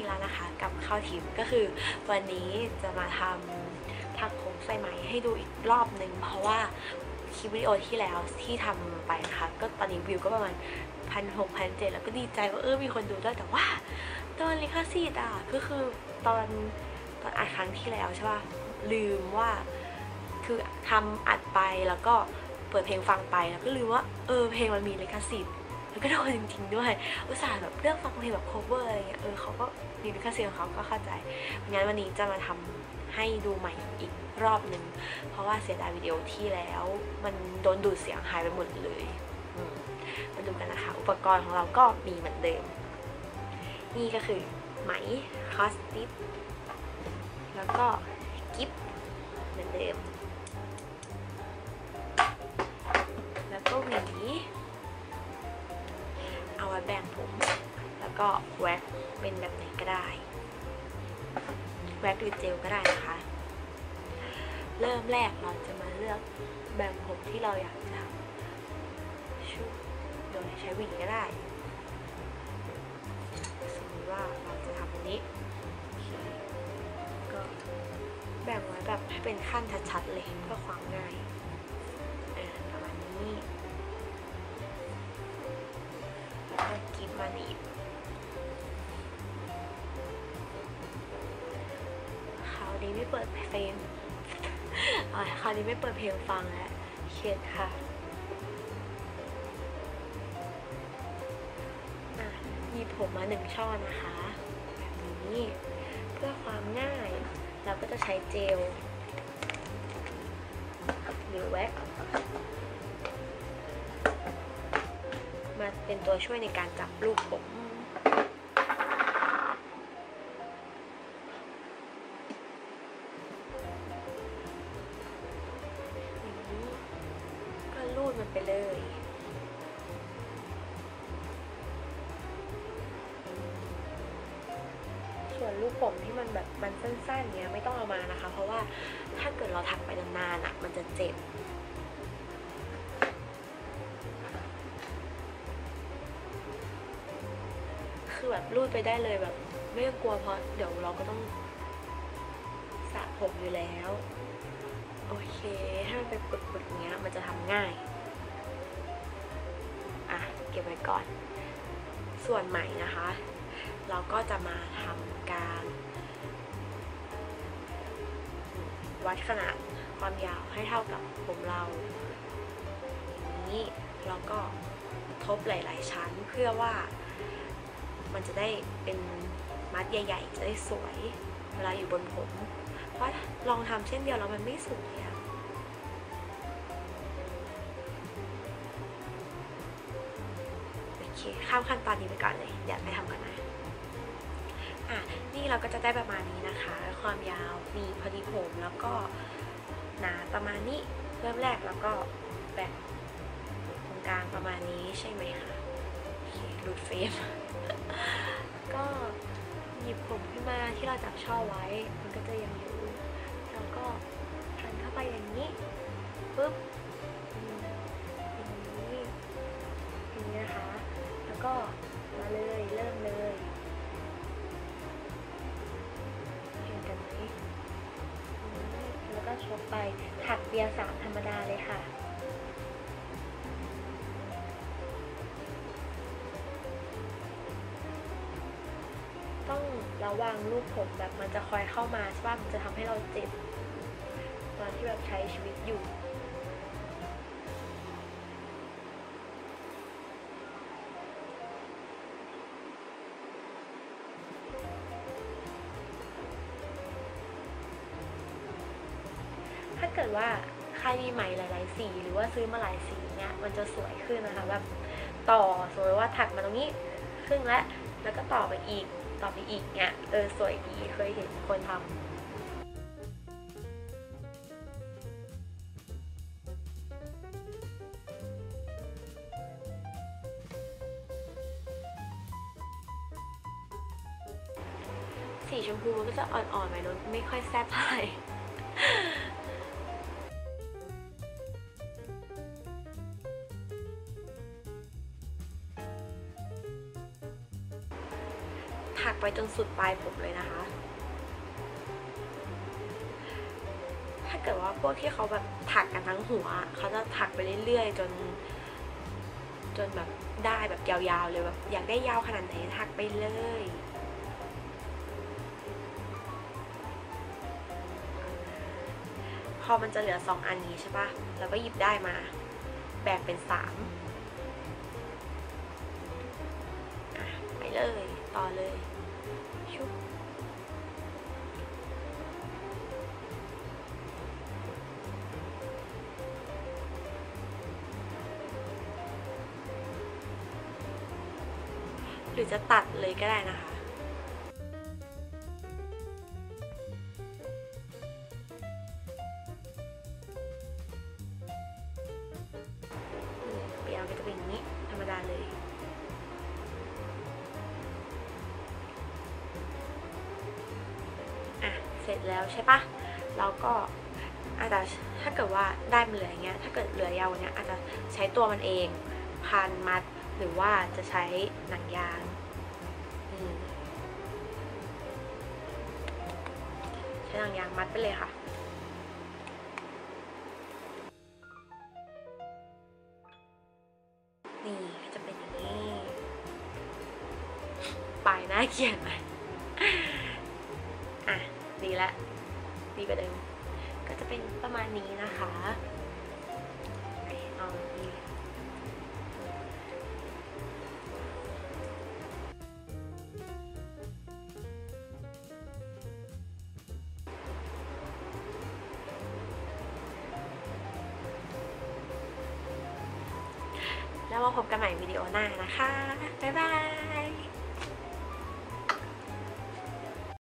อีกแล้วนะคะ กับข้าวทิพย์ก็คือวันนี้จะมาทำทักผมใส่ไหมให้ดูอีกรอบหนึ่งเพราะว่าคลิปวิดีโอที่แล้วที่ทำไปนะคะ ก็ตอนนี้วิวก็ประมาณพันหกพันเจ็ดแล้วก็ดีใจว่าเออมีคนดูด้วยแต่ว่าตอนลิขสิทธิ์อะก็คือตอนตอนอัดครั้งที่แล้วใช่ป่ะลืมว่าคือทำอัดไปแล้วก็เปิดเพลงฟังไปแล้วก็ลืมว่าเออเพลงมันมีลิขสิทธิ์ แล้วก็โดนจริงๆด้วย อุตส่าห์แบบเลือกฟังเพลงแบบ cover อะไรเงี้ย เออเขาก็มีลิขสิทธิ์ของเขาก็เข้าใจงั้นวันนี้จะมาทำให้ดูใหม่อีกรอบหนึ่ง เพราะว่าเสียดายวิดีโอที่แล้ว มันโดนดูดเสียงหายไปหมดเลยมาดูกันนะคะ อุปกรณ์ของเราก็มีเหมือนเดิม นี่ก็คือไหมคอสติสแล้วก็กิฟเหมือนเดิม แล้วก็หวี เอาไว้แบ่งผม แล้วก็แว็กเป็นแบบไหนก็ได้ แว็กหรือเจลก็ได้นะคะ เริ่มแรกเราจะมาเลือกแบ่งผมที่เราอยากจะชุบโดยใช้หวีก็ได้สมมติว่าเราจะทำอันนี้ก็แบ่งไว้แบบให้เป็นขั้นชัดๆเลยเพื่อความง่าย แล้วก็กิฟมาหนีบคราวนี้ไม่เปิดเพลงคราวนี้ไม่เปิดเพลงฟังแล้วเขียนค่ะอะหยีบผมมาหนึ่งช่อนะคะ แบบนี้เพื่อความง่ายเราก็จะใช้เจลหรือแว็ก เป็นตัวช่วยในการจับลูกผมก็ลูดมันไปเลยส่วนลูกผมที่มันแบบมันสั้นๆเนี้ยไม่ต้องเอามานะคะ เพราะว่าถ้าเกิดเราถักไปนานๆอะ มันจะเจ็บ แบบรูดไปได้เลยแบบไม่ต้องกลัวเพราะเดี๋ยวเราก็ต้องสระผมอยู่แล้ว โอเคให้มันเป็นปึกๆอย่างเงี้ยมันจะทำง่าย อะ เก็บไว้ก่อน ส่วนใหม่นะคะ เราก็จะมาทำการ วัดขนาดความยาวให้เท่ากับผมเราอย่างนี้เราก็ทบหลาย ๆ ชั้นเพื่อว่า มันจะได้เป็นมัดใหญ่ ๆ จะได้สวยเวลาอยู่บนผม เพราะลองทำเช่นเดียวแล้วมันไม่สวยอะโอเคข้ามขั้นตอนนี้ไปก่อนเลยเดี๋ยวไปทำกันนะอะนี่เราก็จะได้ประมาณนี้นะคะ ความยาวมีพอดีผมแล้วก็หนาประมาณนี้เริ่มแรกแล้วก็แบ่งตรงกลางประมาณนี้ใช่ไหมคะ ดเฟรมก็หยิบผมขึ้นมาที่เราจับช่อไว้ มันก็จะยังอยู่ แล้วก็พันเข้าไปอย่างนี้ปุ๊บอย่างนี้อย่างนี้นะคะ แล้วก็มาเลยเริ่มเลยเห็นกันไหมอืมแล้วก็ชกไปถักเบียร์สามธรรมดาเลยค่ะ ระวังลูกผมแบบมันจะคอยเข้ามาใช่ป่ะมันจะทำให้เราเจ็บตอนที่แบบใช้ชีวิตอยู่ถ้าเกิดว่าใครมีไหมหลาย ๆ สี หรือว่าซื้อมาหลายสีเนี่ยมันจะสวยขึ้นนะคะแบบต่อสมมติว่าถักมาตรงนี้ครึ่งแล้วแล้วก็ต่อไปอีก ต่อไปอีกเนี่ยเออสวยดีเคยเห็นคนทำสีชมพูมันก็จะอ่อนๆไปเนอะไม่ค่อยแซ่บเท่าไหร่ ไปจนสุดปลายผมเลยนะคะ ถ้าเกิดว่าพวกที่เขาแบบถักกันทั้งหัว เขาจะถักไปเรื่อยๆ จน จนแบบได้แบบยาวๆเลยแบบอยากได้ยาวขนาดไหนถักไปเลยพอมันจะเหลือสองอันนี้ใช่ปะแล้วก็หยิบได้มา แบ่งเป็นสาม หรือจะตัดเลยก็ได้นะคะ เปลี่ยนก็จะเป็นอย่างนี้ธรรมดาเลยอะเสร็จแล้วใช่ปะเราก็อาจจะถ้าเกิดว่าได้มันเหลืออย่างเงี้ย ถ้าเกิดเหลือยาวกว่าเนี้ยอาจจะใช้ตัวมันเองพันมัด หรือว่าจะใช้หนังยางใช้หนังยางมัดไปเลยค่ะนี่ก็จะเป็นอย่างนี้ปลายหน้าเขียนไหมอะ ดีละ ดีกว่าเดิม ก็จะเป็นประมาณนี้นะคะเอาดี แล้วมาพบกันใหม่วิดีโอหน้านะคะ บ๊ายบาย